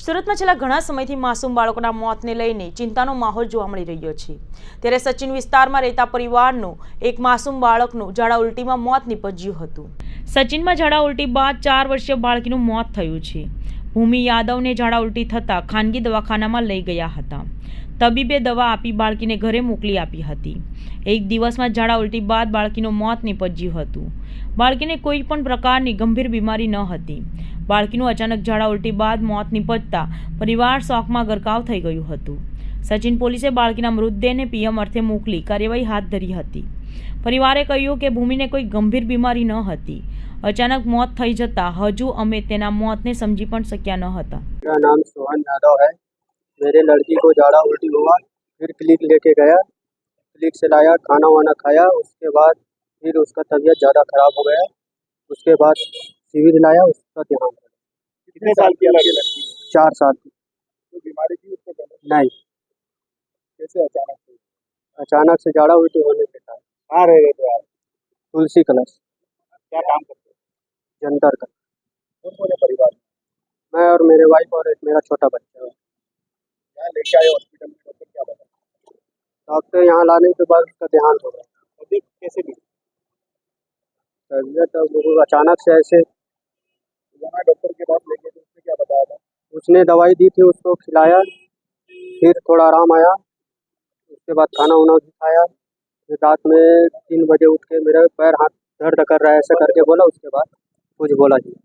સુરતમાં છેલ્લા ઘણા સમયથી માસૂમ બાળકોના મોતને લઈને ચિંતાનો માહોલ જોવા મળી રહ્યો છે ત્યારે સચિન વિસ્તારમાં રહેતા પરિવારનું એક માસૂમ બાળકનું ઝાડા ઉલટીમાં મોત નીપજ્યું હતું સચિનમાં ઝાડા ઉલટી બાદ ચાર વર્ષીય બાળકીનું મોત થયું છે ભૂમિ યાદવને ઝાડા ઉલટી થતાં ખાનગી દવાખાનામાં લઈ ગયા હતા તબીબે દવા આપી બાળકીને ઘરે મોકલી આપી હતી એક દિવસમાં ઝાડા ઉલટી બાદ બાળકીનું મોત નીપજ્યું હતું બાળકીને કોઈ પણ પ્રકારની ગંભીર બીમારી ન હતી બાળકીનું અચાનક ઝાડા ઉલ્ટી બાદ મોત નિપજતા પરિવાર સોકમાં ગર્કાવ થઈ ગયું હતું સજીન પોલીસે બાળકીના મૃતદેને પીમ અર્થે મોકલી કાર્યવાહી હાથ ધરી હતી પરિવારે કહ્યું કે ભૂમિને કોઈ ગંભીર બીમારી ન હતી અચાનક મોત થઈ જતાં હજુ અમે તેના મોતને સમજી પણ શક્યા ન હતા તેનું નામ સોહન નાનો છે મેરે લડકી કો ઝાડા ઉલ્ટી હોવા ફિર ક્લિન લેકે ગયા ક્લિન સે લાયા ખાના વાના ખાયા ઉસકે બાદ ફિર ઉસકા તબિયત જ્યાદા ખરાબ હો ગયા ઉસકે બાદ शिविर लाया उसका देहांत कितने साल की अलग अलग चार साल की बीमारी थी उसको नहीं कैसे अचानक से अचानक से जाड़ा हुई तो होने के कारण कहाँ रह गए थे आप तुलसी कलश क्या काम करते जंतर का कौन कौन है परिवार मैं और मेरे वाइफ और एक मेरा छोटा बच्चा है यहाँ लेके आए हॉस्पिटल में डॉक्टर क्या बताया डॉक्टर यहाँ लाने के बाद उसका देहांत हो गया तबीयत कैसे मिली तबियत अब अचानक से ऐसे जाना डॉक्टर के पास लेके उसने क्या बताया था उसने दवाई दी थी उसको खिलाया फिर थोड़ा आराम आया उसके बाद खाना वाना खाया फिर रात में तीन बजे उठ के मेरा पैर हाथ दर्द कर रहा है ऐसा करके बोला उसके बाद कुछ बोला जी